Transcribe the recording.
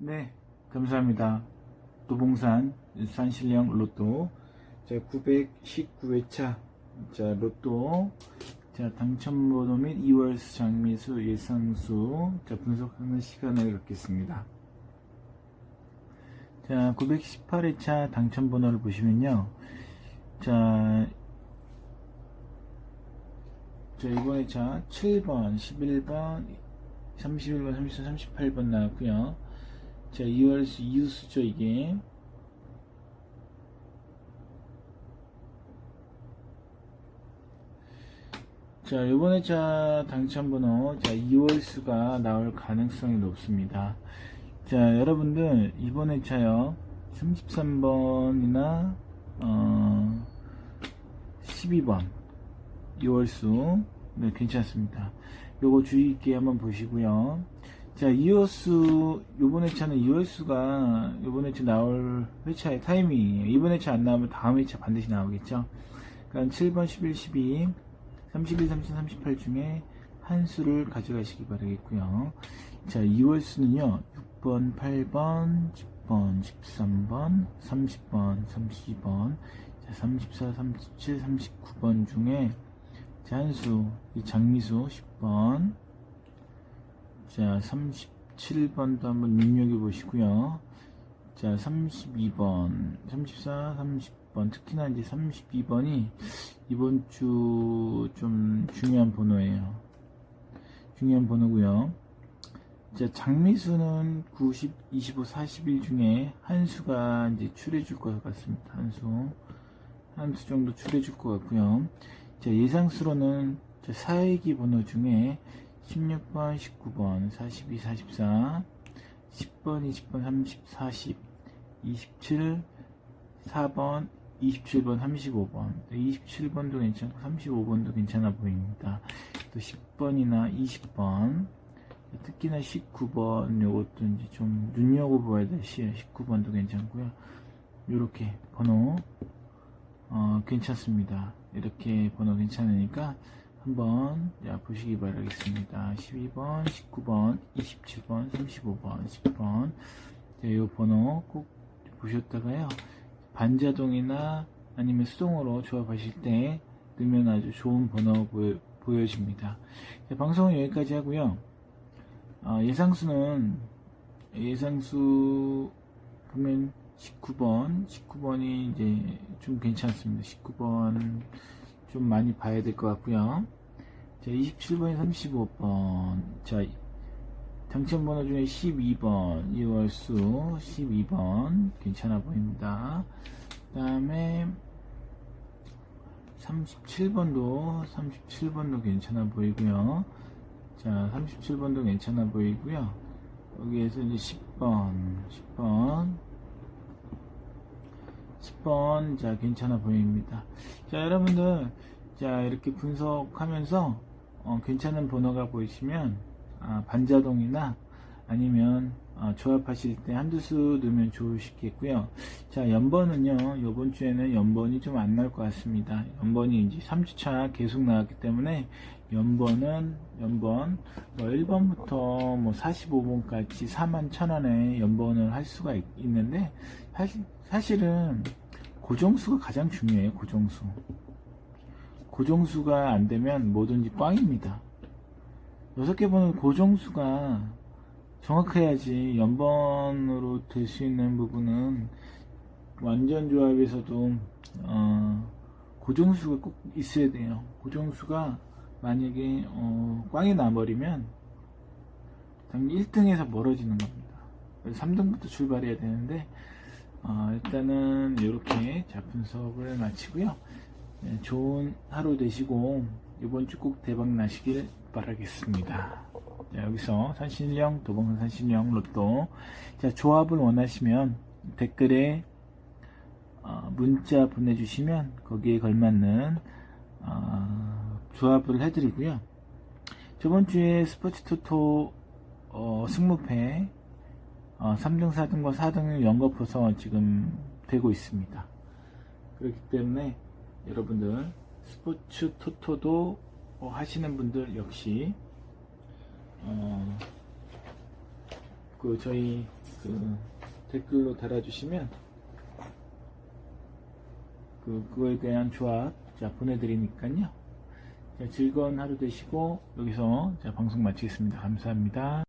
네, 감사합니다. 도봉산 산신령 로또 자 919회차 자 로또 자 당첨번호 및 2월 장미수 예상수 자 분석하는 시간을 갖겠습니다. 자 918회차 당첨번호를 보시면요. 자, 자 이번 회차 7번, 11번, 31번, 34, 38번 나왔고요. 자, 2월수 이웃수죠, 이게. 자, 이번에 자, 당첨번호, 자, 2월수가 나올 가능성이 높습니다. 자, 여러분들, 이번에 차요, 33번이나, 어, 12번, 2월수, 네, 괜찮습니다. 요거 주의 있게 한번 보시고요. 자, 이월수, 요번 회차는 이월수가 요번 회차 나올 회차의 타이밍이에요. 이번 회차 안 나오면 다음 회차 반드시 나오겠죠. 그러니까 7번, 11, 12, 31, 30, 38 중에 한 수를 가져가시기 바라겠고요. 자, 이월수는요, 6번, 8번, 10번, 13번, 30번, 32번, 자, 34, 37, 39번 중에 자, 한 수, 이 장미수 10번, 자, 37번도 한번 눈여겨 보시고요. 자, 32번, 34, 30번, 특히나 이제 32번이 이번 주 좀 중요한 번호예요. 중요한 번호고요. 자, 장미수는 90, 25, 41 중에 한 수가 이제 출해 줄 것 같습니다. 한 수. 한 수 정도 출해 줄 것 같고요. 자, 예상수로는 자, 사회기 번호 중에 16번, 19번, 42, 44, 10번, 20번, 30, 40, 27, 4번, 27번, 35번, 27번도 괜찮고 35번도 괜찮아 보입니다. 또 10번이나 20번, 특히나 19번 요것도 이제 좀 눈여겨봐야 될 시에 19번도 괜찮고요. 이렇게 번호 어, 괜찮습니다. 이렇게 번호 괜찮으니까 한번 자, 보시기 바라겠습니다. 12번, 19번, 27번, 35번, 10번 자, 이 번호 꼭 보셨다가요. 반자동이나 아니면 수동으로 조합하실 때 넣으면 아주 좋은 번호 보여, 보여집니다. 자, 방송은 여기까지 하고요. 어, 예상수는 예상수 보면 19번, 19번이 이제 좀 괜찮습니다. 19번 좀 많이 봐야 될 것 같고요. 자, 27번에 35번. 자, 당첨번호 중에 12번, 이월수 12번. 괜찮아 보입니다. 그 다음에 37번도, 37번도 괜찮아 보이고요. 자, 37번도 괜찮아 보이고요. 여기에서 이제 10번, 10번, 10번, 자, 괜찮아 보입니다. 자, 여러분들, 자, 이렇게 분석하면서, 어, 괜찮은 번호가 보이시면, 아, 반자동이나 아니면, 어, 조합하실 때 한두 수 넣으면 좋으시겠고요. 자, 연번은요, 요번 주에는 연번이 좀안 나올 것 같습니다. 연번이 이제 3주차 계속 나왔기 때문에, 연번은, 연번, 뭐 1번부터 뭐 45번까지 4만 1000원에 연번을 할 수가 있, 있는데, 사실, 사실은 고정수가 가장 중요해요. 고정수. 고정수가 안 되면 뭐든지 꽝입니다. 여섯 개 번호 고정수가 정확해야지 연번으로 될 수 있는 부분은 완전 조합에서도 어, 고정수가 꼭 있어야 돼요. 고정수가 만약에 어, 꽝이 나버리면 당연 1등에서 멀어지는 겁니다. 3등부터 출발해야 되는데 어, 일단은 이렇게 자 분석을 마치고요. 네, 좋은 하루 되시고 이번 주 꼭 대박 나시길 바라겠습니다. 자, 여기서 산신령 도봉산 산신령 로또 자 조합을 원하시면 댓글에 어, 문자 보내주시면 거기에 걸맞는 어, 조합을 해드리고요. 저번 주에 스포츠 토토 어, 승무패 어, 3등, 4등과 4등을 연거푸서 지금 되고 있습니다. 그렇기 때문에 여러분들 스포츠 토토도 어, 하시는 분들 역시 어, 그 저희 그 댓글로 달아주시면 그 그거에 대한 조합 자 보내드리니까요. 자, 즐거운 하루 되시고 여기서 자 방송 마치겠습니다. 감사합니다.